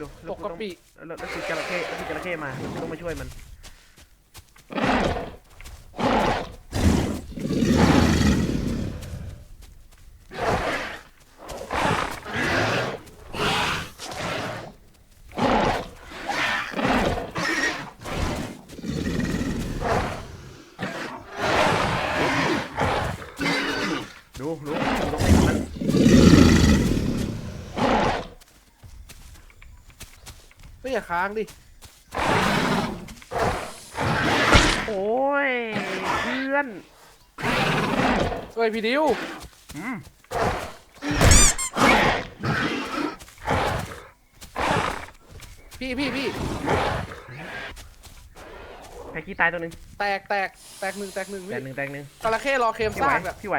ดูปกติแล้วแล้วคือจระเข้แล้วคือจระเข้มาแล้วต้องมาช่วยมัน ดูดูดูต้องให้มัน ไม่อย่า ค้างดิ โอ้ย เพื่อนช่วยพี่ดิวอืมพี่พี่พี่แพ็กกี้ตายตัวหนึ่งแตกแตกแตกหนึ่งแตกหนึ่งแตพี่กหนึ่งแตกหนึ่งจระเข้รอเค็มพี่ไหวซากแบบพี่ไหว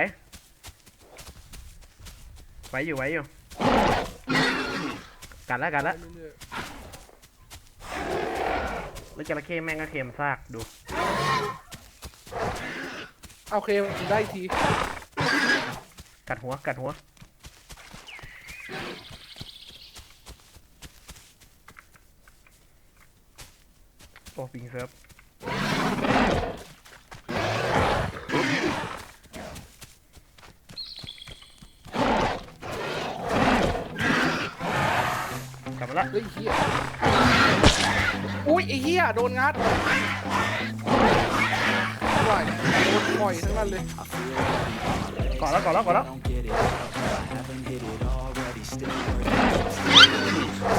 ไหวอยู่ไหวอยู่กัดแล้วกัดแล้ว แล้วจระเข้แม่งก็เค็มซากดู เอาเค็มได้อีกทีกัดหัวกัดหัว โอ้ปิงเซิร์ฟกลับมาละ เฮ้ยเฮีย อุ้ยไอ้เฮียโดนงัดปล่อยโดนปล่อยทั้งนั้นเลยก่อนแล้วก่อนแล้วก่อนแล้ว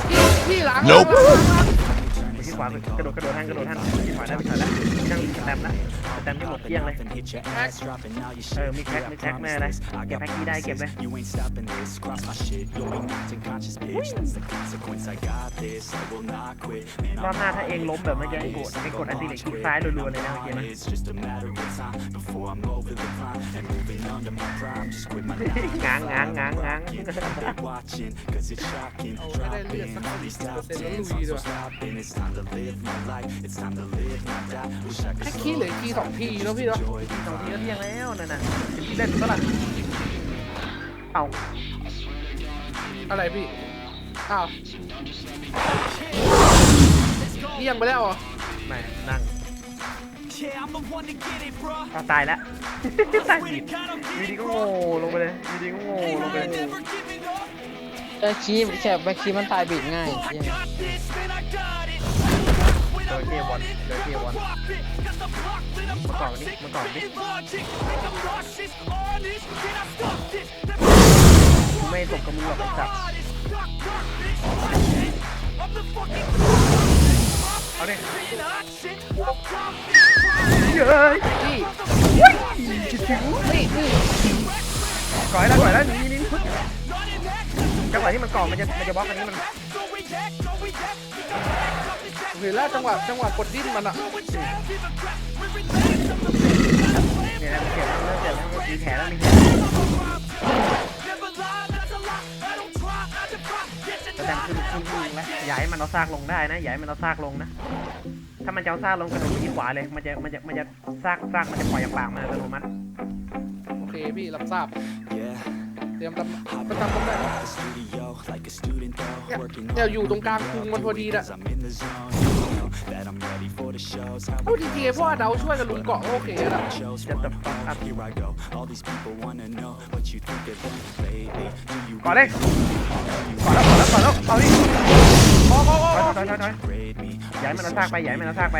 พี่พี่หลัง Nope ขวากระโดดกระโดดท่านกระโดดท่านที่ขวาได้ไปถ่ายแล้วที่นั่งสแตมป์นะสแตมป์ที่หมดเกลี้ยงเลยเออมีแพ็คมีแพ็คแม่เลยเก็บแพ็คกี้ได้เก็บเลย You ain't stopping this, cross my shit. You'll be knocked unconscious, bitch. That's the consequence. I got this. I will not quit. Man, รอบ I'm หน้าถ้าเองล้มแบบเมื่อกี้ให้กดให้กดอันติเล็กคลิกซ้ายรัวๆเลยนะเมื่อกี้นะ It's just a matter of time before I'm over the climb and moving under my prime. Just quit my ง้างง้างง้างง้าง They're watching, cause it's shocking. เอาไม่ได้เลือด Dropping สัก all these สิบ top เปอร์เซ็นต์แล้ว tens, ลุย I'm ด้ so วย stopping. It's time to live my life. It's time to live my die. Wish I could แค่ขี้เหลือขี้สองทีเนาะพี่เนาะ enjoy สองทีก็เที่ยงแล้วนั่นน่ะเป็นที่เล่นก็ล่ะเอาอะไรพี่อ้าวเลี่ยงไปแล้วเหรอแหม่นั่ง Yeah, I'm the one to get it, bruh. เอาตายแล้วตายผิดวีดีก็โง่ลงไปเลยวีดีก็โง่ลงไปเลย Never giving up. แค่คีบแค่แบ็คคีบมันตายบิดง่าย I เหี้ยเจอเกมวันเจอเกมวันมาก่อนนี่มาก่อนนี่ไม่ตกกับมึงหรอกไอ้สัตว์เอาดิเย้ยพี่นี่นี่ก่อยแล้วก่อยแล้วนี่นี่จังหวะที่มันก่อมันจะมันจะบล็อกอันนี้มัน เห็นแล้วจังหวะจังหวะกดดิ้นมันอะเนี่ยนะมันเจ็บแล้วเจ็บแล้วมีแผลแล้วมีแผลแสดงขึ้นขึ้นขึ้นแล้วอย่าให้มันเอาซากลงได้นะอย่าให้มันเอาซากลงนะ ถ้ามันจะเอาซากลงกระโดดที่ขวาเลย มันจะมันจะมันจะซากซากมันจะปล่อยจากปากมันอัตโนมัติโอเคพี่รับทราบ Yeah, เตรียมประจำตำแหน่งเนี่ยอยู่ตรงกลางกรุงมันพอดีละเอาจริงๆเพรวกเราช่วยกันลุมเกาะโอเคนะก่อนเลยก่อนแล้วก่อนแล้วก่อนแล้วเอาดิโอ้โหย้ายมันเอาซากไปย้ายมันเอาซากไป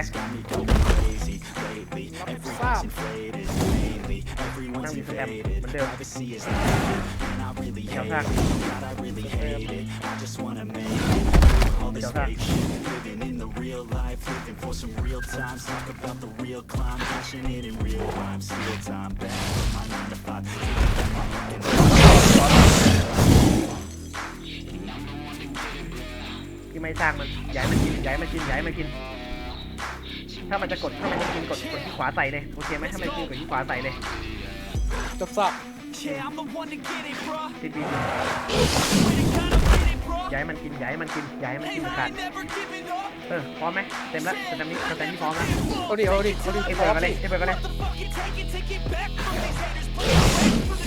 Got me going crazy lately. Everyone's inflated mainly. Everyone's Đang bị phép em, invaded. vấn đề không? Privacy is limited, and I really Chào hate Thạc. it. God, I really hate it. I just wanna make it. All this Chào Thạc. fake shit, living in the real life, living for some real times. Talk about the real climb, passionate in real rhymes. Steal time back from my nine to five. Taking back my fucking ที่ไม่ซากมันอย่าให้มันกินอย่าให้มันกินอย่าให้มันกินถ้ามันจะกดถ้ามันจะกินกดกดที่ขวาใส่เลยโอเคไหมถ้ามันกินกดที่ขวาใส่เลย จับสับ Yeah, I'm the one to get it, bruh. ติดดี Way to kinda get it, bruh. อย่าให้มันกินอย่าให้มันกินอย่าให้มันกิน Hey, มัน I ขาด ain't never giving up. เออพร้อมไหมเต็มแล้วสแตมนี้สแตมนี้พร้อมแล้ว เอาดิเอาดิเอาดิเอฟเฟอร์กันเลยเอฟเฟอร์กันเลย Motherfucking take it, take it back from these haters.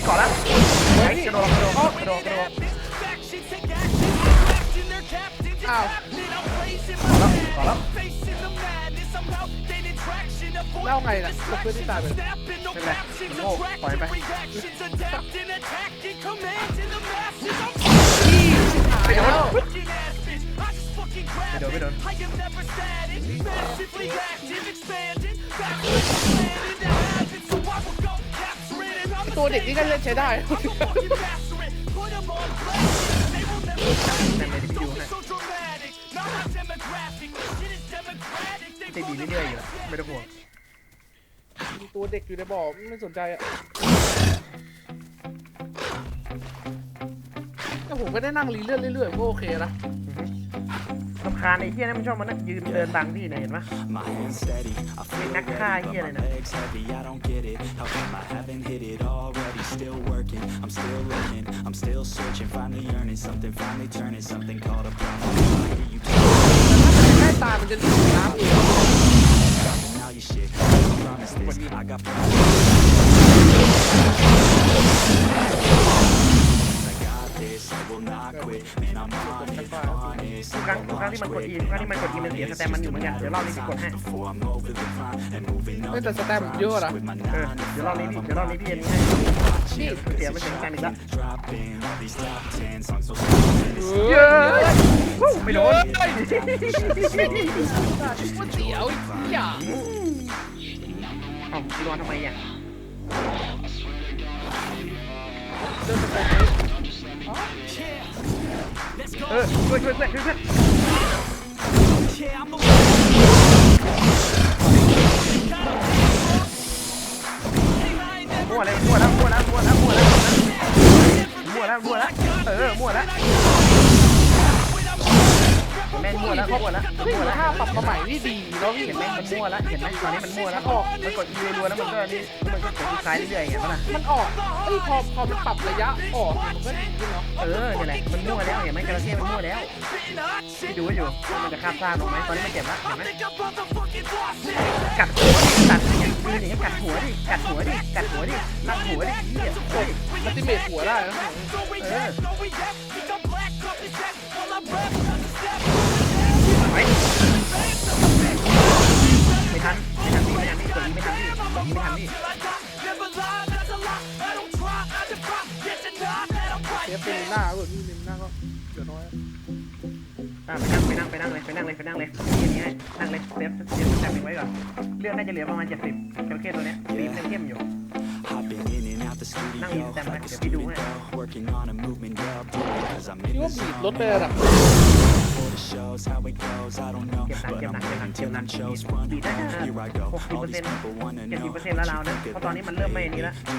ก่อนแล้วไอ้กระโดดกระโดดกระโดดกระโดด แล้วไงล่ะตัวเพื่อนที่ตายไปไม่เป็นไรมันโง่ปล่อยมันไปไปแล้วไม่โดนไม่โดนตัวเด็กนี่ก็เล่นใช้ได้แต่ไม่ได้ไปดูให้จะดีเรื่อยๆอยู่แล้วไม่ต้องห่วง ตัวเด็กอยู่ในบ่อไม่สนใจอะแต่ผมก็ได้นั่งรีเลื่อนเรื่อยๆก็โอเคนะลำคาญไอ้เหี้ยนั่นมันชอบมานั่งยืนเดินบังพี่เนี่ยเห็นปะ My hands steady, I feel Neck ready, high but here, my then. legs heavy. I don't get it. How come I haven't hit it already? Still working, I'm still learning, I'm still searching, finally earning something, finally turning something called a plan. I hear you talking แค่ตามันจะหนีน้ำเอ it, honest. ทุกครั้งทุกครั้งที่มันกด E ทุกครั้งที่มันกด E มันเสียสแตมมันอยู่เหมือนกันเดี๋ยวรอบนี้พี่กดให้ Before I'm over the climb and moving เฮ้ย up แต่สแตมเยอะนะ with my เออ nine to เดี๋ยวรอบนี้พี่เดี๋ยวรอบนี้พี่อันนี้ให้พี่เสียไปถึงการอีกแล้ว dropping all these top 10 songs so เยอะวู้ไม่โดนก๋วยเตี๋ยวอย่า เอ้าพี่อนทำไมอะเดินไปเออช่วยช่วยเพื่อนช่วยเพื่อนมั่วเลยมั่วแล้วมั่วแล้วมั่วแล้วมั่วแล้วมั่วแล้วมั่วแล้วเออมั่วแล้ว แม่งมั่วแล้วมั่วแล้วเฮ้ยมั่วแล้วถ้าปรับมาใหม่นี่ดีเนาะพี่เห็นไหมมันมั่วแล้วเห็นไหมตอนนี้มันมั่วแล้วออกมันกด E รัวๆแล้วมันก็นี่มันก็กดคล้ายเรื่อยๆอย่างเงี้ยป่ะล่ะมันออกเอ้ยพอพอมันปรับระยะออกมันก็ดีขึ้นเนาะเออนี่แหละมันมั่วแล้วเห็นไหมจระเข้มันมั่วแล้วพี่ดูไว้อยู่ว่ามันจะคาบซ่าลงไหมตอนนี้มันเจ็บแล้วเห็นไหมกัดหัวดิตัดอย่างปืนอย่างเงี้ยกัดหัวดิกัดหัวดิกัดหัวดิตัดหัวดิเหี้ยเฮ้ยมัลติเมทหัวได้นะเออ ทันพี่กด E ไม่ทันพี่เสียเป็นหน้าก็นี่เป็นหน้าก็เดี๋ยวน้อยอะไปนั่งไปนั่งไปนั่งเลยไปนั่งเลยไปนั่งเลยนี่ให้นั่งเลยเซฟเซฟแต่งไว้ก่อนเลือดน่าจะเหลือประมาณ70จระเข้ตัวเนี้ยสีมันเข้มอยู่ been in and out the studio like a student though, working on a movement, yeah, because I'm in the. The shows how it goes, I don't know. But I'm waiting till I'm chose one. Here I go. All these people wanna know. Do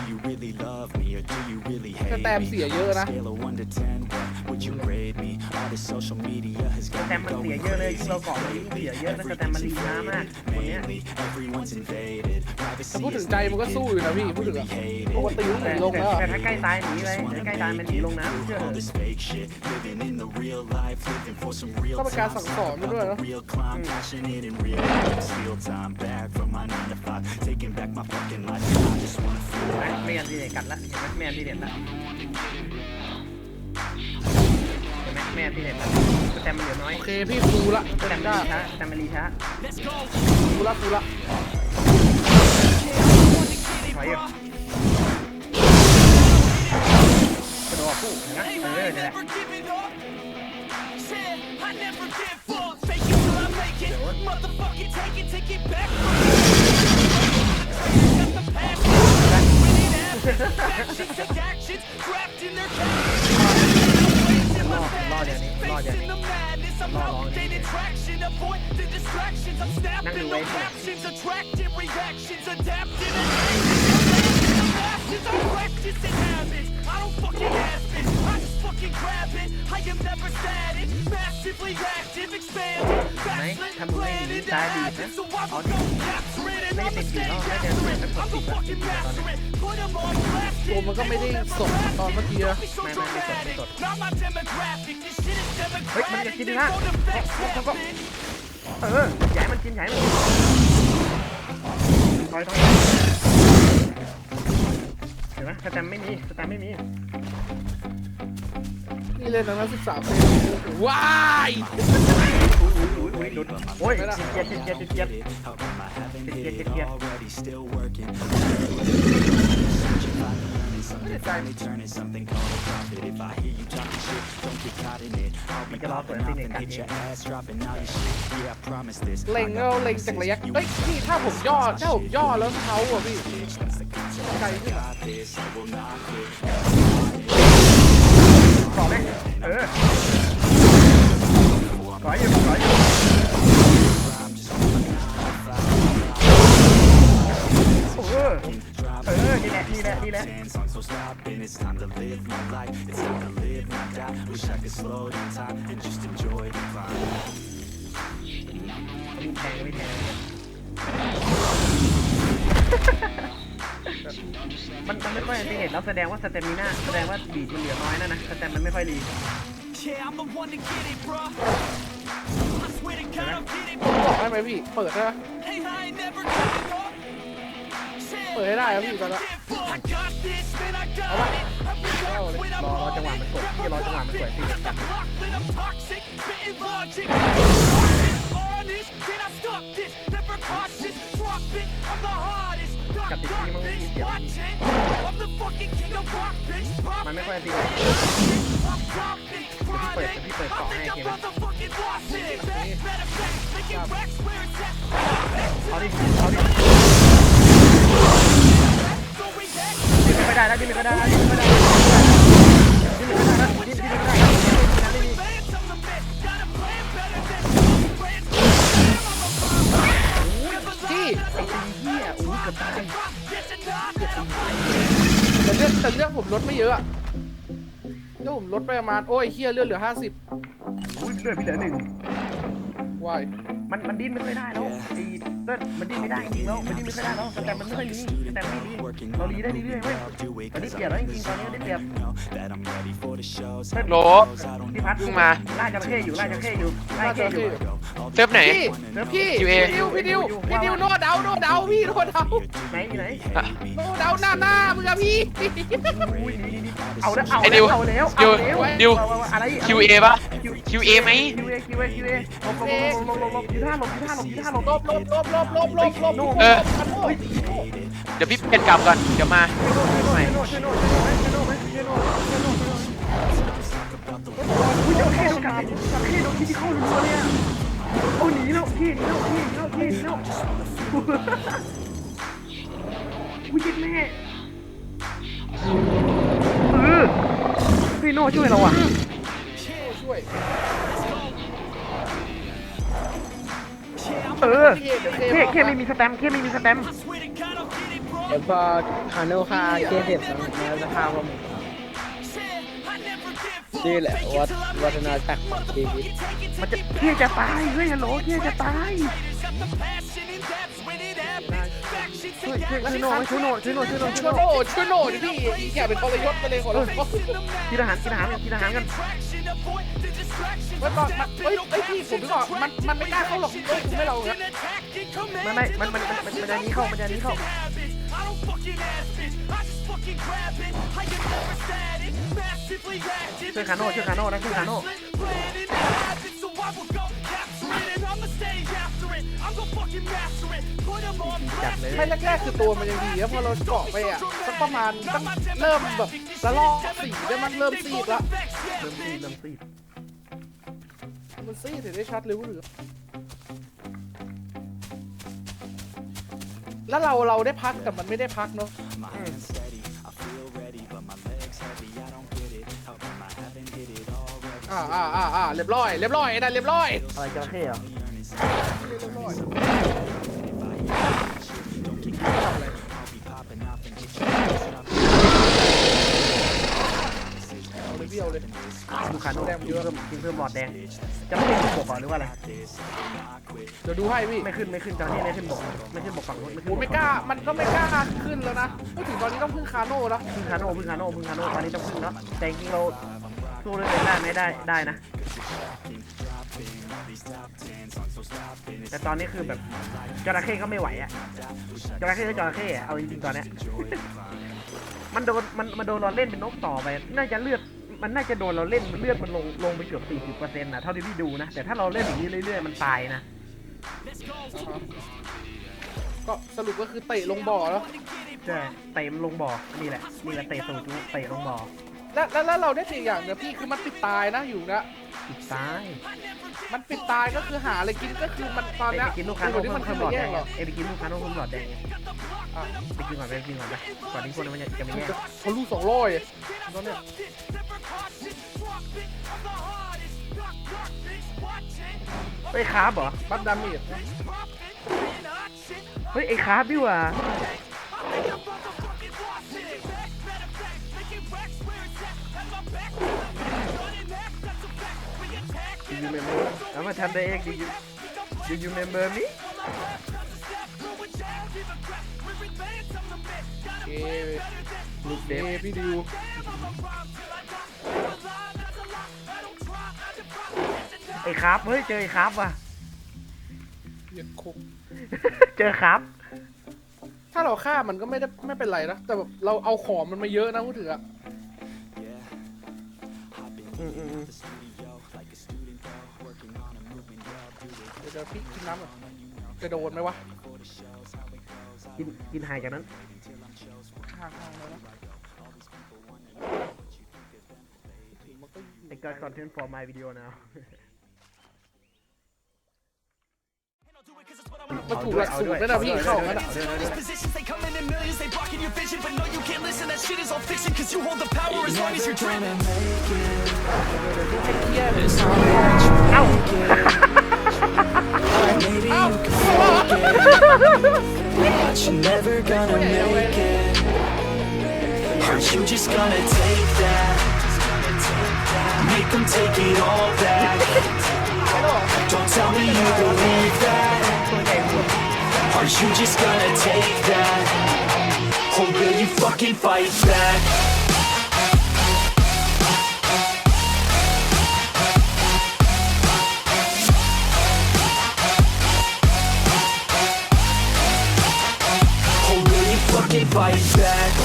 you really love me or do you really hate me? On a scale of 1 to 10, would you grade me? All this social media has ส got แตม me มันเสีย going เยอะเลยยิ่ง crazy. เราเกาะมันยิ่งเสียเยอะแล้วสแตมมันลีช้ามากคนเนี้ย Mainly, everyone's invaded. แต่ Privacy พูดถึ is งใจมันก็สู้อยู่นะพี่ needed. พูดถึง I อะ really hate ป it. กติมันหนีแต่ลงแล้วแต่อะถ้าใกล้ตายหนีไปถ้าใกล้ตายมันหนีลงน้ำเชื่อ All this fake shit, living in the real life, living for some real ก็เป็นการ time. สั่งสอนไปด้วย About เนาะ the real climb, passionate and real. Steal time back from my 9 to 5, taking back my fucking life. I just wanna feel เห็นไหม like ไม่ยันดีเด็ดกัดละเห็นไหมไม่ยันดีเด็ดละ เห็นไหมไม่ยันดีเด็ดละสแตมมันเหลือน้อยโอเคพี่ฟูละสแตมมันลีช้าสแตมมันลีช้าฟูละฟูละถอยอยู่กระโดดคู่เห็นไหมเออนี่แหละรอ รอเดี๋ยวนี้รอเดี๋ยวนี้รอร้องเดี๋ยวนี้นั่งดูไว้ที่ไหมถ้ามึงไม่หนีตายดี นะเอาดิไม่ได้ติดอยู่แล้วไม่ได้เดินไปกดติดแบบติดอยู่ตอนนี้ตัวมันก็ไม่ได้สดตอนเมื่อกี้นะไม่ไม่ไม่สดไม่สดเฮ้ยมันจะกินนะเขาก็เออใหญ่มันกินใหญ่มันกินถอยถอยเห็นไหมสแตมไม่มีสแตมไม่มีี่เลยนะนะสิบสามเป็ว้ายโอ้ยเจ็ดเจ็ดเจ็ดเจ็ดเล็งเอาเล็งจากระยะเฮ้ยพี่ถ้าผมย่อถ้าผมย่อแล้วเขาอะพี่ไกลขึ้น slow down time and just enjoy the vibe. มีแทงไม่แทงมันมันไม่ค่อยอันติเห็นแล้วแสดงว่าสเตมิน่าแสดงว่าบีดมันเหลือน้อยนะนะสเตมมันไม่ค่อยดี Yeah, I'm the one to get it, bro. I swear to God, I'll get it. บอกได้ไหมพี่ เปิดได้ไหม Hey, I ain't never giving up. เปิดให้ได้ครับพี่ตอนนี้ I got this, man, I got it. รอรอจังหวะมันสวยที่รอจังหวะมันสวยสิกับติดที่มึงอีเดียงมันไม่ค่อยดีเปิดพี่เปิดเกาะให้เกมเอาดิเอาดิไม่ได้นะที่ไม่ได้ มลดไปประมาณโอ้ยเฮียเลือดเหลือ50อุ้ยเลือดพี่เหลือหนึ่งวายมันมันดิ้นไม่ค่อยได้แล้วไอ้เลือดมันดิ้นไม่ได้จริงๆแล้วมันดิ้นไม่ค่อยได้แล้วแต่มันไม่ค่อยมีแต่ไม่มีเราลีได้เรื่อยๆเว้ยตอนนี้เปลี่ยนแล้วจริงๆตอนนี้ได้เปรียบ That I'm ready for the shows. เฮ้ยโหลพี่พัดเพิ่งมาไล่จระเข้อยู่ไล่จระเข้อยู่ไล่จระเข้อยู่เซิร์ฟไหนพี่พี่ QA พี่ดิวพี่ดิวพี่ดิวโนเดาโนเดาพี่โนเดาไหนอยู่ไหนโนเดาหน้าหน้ามึงอะพี่อุ้ยนี่นี่นี่ เอาแล้วเอาไอ้ดิแล้ววเอาแล้วดิเอาวแล้วดิวเอาเอาอะไร QA ปะ QA ไหม QA QA QA หลบหลบหลบหลบหลบอยู่ท่าหลบอยู่ท่าหลบอยู่ท่าหลบลบลบลบลบลบลบลบลบเออเดี๋ยวพี่เปลี่ยนกลับก่อนเดี๋ยวมาช่วยโน่ช่วยโน่ช่วยโน่ช่วยโน่ช่วยโน่ช่วยโน่ช่วยโน่อุ้ยจระเข้โดนกัดจระเข้โดนที่ที่เข้ารัวเลยอะโอ้หนีแล้วพี่หนีแล้วพี่หนีแล้วพี่หนีแล้วอุ้ยเจ็บแม่เออ พี่โน่ช่วยเราอะช่วยเออเคเคไม่มีสแตมป์เคไม่มีสแตมป์ Swear to God, I'll get it, bro. แล้วพอคาโนคาเกมเสร็จมันจะพาผม I never give ชื่อแหละวัฒวัฒนาจักรของชีวิตมันจะเคจะตายเฮ้ยฮัลโหลเคจะตาย ช่วยช่วยช่วยโน่ช่วยโน่ช่วยโน่ช่วยโน่ช่ช่วยยโน่โนช่วยโนดิพี่อีแกเป็นทรยศไปเลยขอร้องกินอาหารกินอาหารกันกินอาหารกันเฮ้ยก่อนมันเฮ้ยเฮ้ยพี่ผมนึกออกมันมันไม่กล้าเข้าหรอกเฮ้ยคุณไม่เราครับไม่ไม่มันมันมันมันมันจะหนี้เข้ามันจะหนี้เข้า I don't fucking ask it. I just fucking grab it. I am never static. Massively active. ช่วยคาโน่ช่วยคาโน่นะช่วยคาโน่ Plan ไม่แรกๆคือตัวมันยังดีแล้วพอเราเกาะไปอะสักประมาณตั้งเริ่มแบบละลอกสีแล้วมันเริ่มซีดละเริ่มซีดเริ่มซีดมันซีดเห็นได้ชัดเลยว่าเหลือแล้วเราเราได้พักแต่มันไม่ได้พักเนาะ My hands steady, I feel ready, but my legs heavy. I don't get it. How come I haven't hit it already? อ่าอ่าอ่าอ่าเรียบร้อยเรียบร้อยไอ้นั่นเรียบร้อยอะไรจระเข้เหรอ Yearning เรียบร้อย Don't keep I'll be popping off and get you messed up. เอาเลยเบี้ยวเลยดูคาโน่กินเพิ่มกินเพิ่มหลอดแดงจระเข้ขึ้นบกเหรอหรือว่าอะไร เดี๋ยวดูให้พี่ไม่ขึ้นไม่ขึ้นจระเข้ไม่ขึ้นบกไม่ขึ้นบกฝั่งนู้นไม่ขึ้โอ้นบไม่กล้า มันก็ไม่กล้าขึ้นแล้วนะไม่ถึงตอนนี้ต้องพึ่งคาโน่แล้วพึ่งคาโน่พึ่งคาโน่พึ่งคาโน่ตอนนี้ต้องพึ่งแล้วแต่จริงๆเราสู้ด้วยตัวเองได้ไหมได้ได้นะ แต่ตอนนี้คือแบบจระเข้ก็ไม่ไหวอะจระเข้ก็จระเข้อะเอาจริงๆตอนเนี้ย มันโดนมันมันโดนเราเล่นเป็นนกต่อไป น่าจะเลือดมันน่าจะโดนเราเล่นเลือดมันลงลงไปเกือบสี่สิบเปอร์เซ็นต์นะเท่าที่พี่ดูนะ แต่ถ้าเราเล่นอย่างนี้เรื่อยๆมันตายนะ ก็สรุปก็คือเตะลงบ่อแล้วใช่เตะมันลงบ่อนี่แหละนี่แหละเตะสูตรเตะลงบ่อแล้วแล้วแล้วเราได้สิ่งอย่างเดียวพี่คือมันปิดตายนะอยู่นะ ปิดตายมันปิดตายก็คือหาอะไรกินก็คือมันตอนไปเนี้ยกินลูกค้าอโนยู่เพิ่ที่มมันเพิ่ขึ้มนหลอดแดมาแย่งงหรอเอยไปกินลูกค้าโนเพิ่มหลอดแดงอะไปกินก่อนไปกินก่อนไปก่อนที่คนมันจะจะไม่แย่งเขาลูกสองร้อยตอนเนี้ยเฮ้ยคาร์บเหรอบัฟดาเมจนะเฮ้ยไอ้คาร์บดิว่ะ you remember เอามาทำได้เอง Do you Do you remember me เอลูกเอเดฟพี่ดิวไอ้คาร์บเฮ้ย เจอไอ้คาร์บว่ะ เหยียดคุก เจอคาร์บถ้าเราฆ่ามันก็ไม่ได้ไม่เป็นไรนะ แต่แบบเราเอาของมันมาเยอะนะพูดถึงอะอืมอืมอืม เดี๋ยวเดี๋ยวพี่กินน้ำก่อนจะโดนไหมวะกินกินหายจากนั้นห่างๆเลยนะมันก็อยู่ไอ้ got content for my video now มันถูกหลักสูตรนะนะพี่เข้ากันอะ These positions, they come in in millions, they blocking your vision. But no, you can't listen, that shit is all fiction. Cause you hold the power as long as you're dreaming. เหี้ยเลยเอ้า Maybe you can but you're never gonna make it. Aren't you just gonna take that? Make them take it all back. Don't tell me you believe that. Are you just gonna take that? Or will you fucking fight back? Fight back?